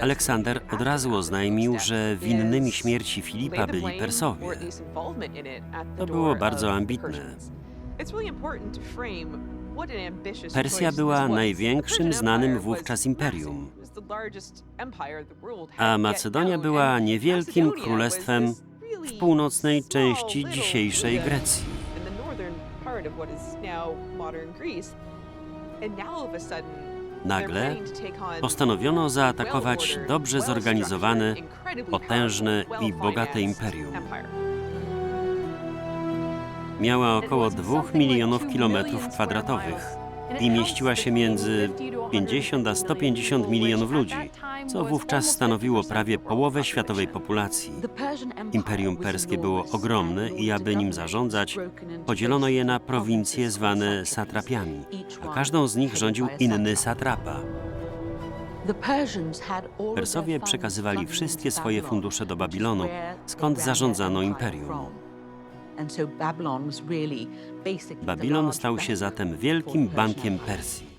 Aleksander od razu oznajmił, że winnymi śmierci Filipa byli Persowie. To było bardzo ambitne. Persja była największym znanym wówczas imperium, a Macedonia była niewielkim królestwem w północnej części dzisiejszej Grecji. Nagle postanowiono zaatakować dobrze zorganizowane, potężne i bogate imperium. Miała około 2 milionów kilometrów kwadratowych i mieściła się między 50 a 150 milionów ludzi, co wówczas stanowiło prawie połowę światowej populacji. Imperium Perskie było ogromne i aby nim zarządzać, podzielono je na prowincje zwane satrapiami, a każdą z nich rządził inny satrapa. Persowie przekazywali wszystkie swoje fundusze do Babilonu, skąd zarządzano imperium. Babilon stał się zatem wielkim bankiem Persji.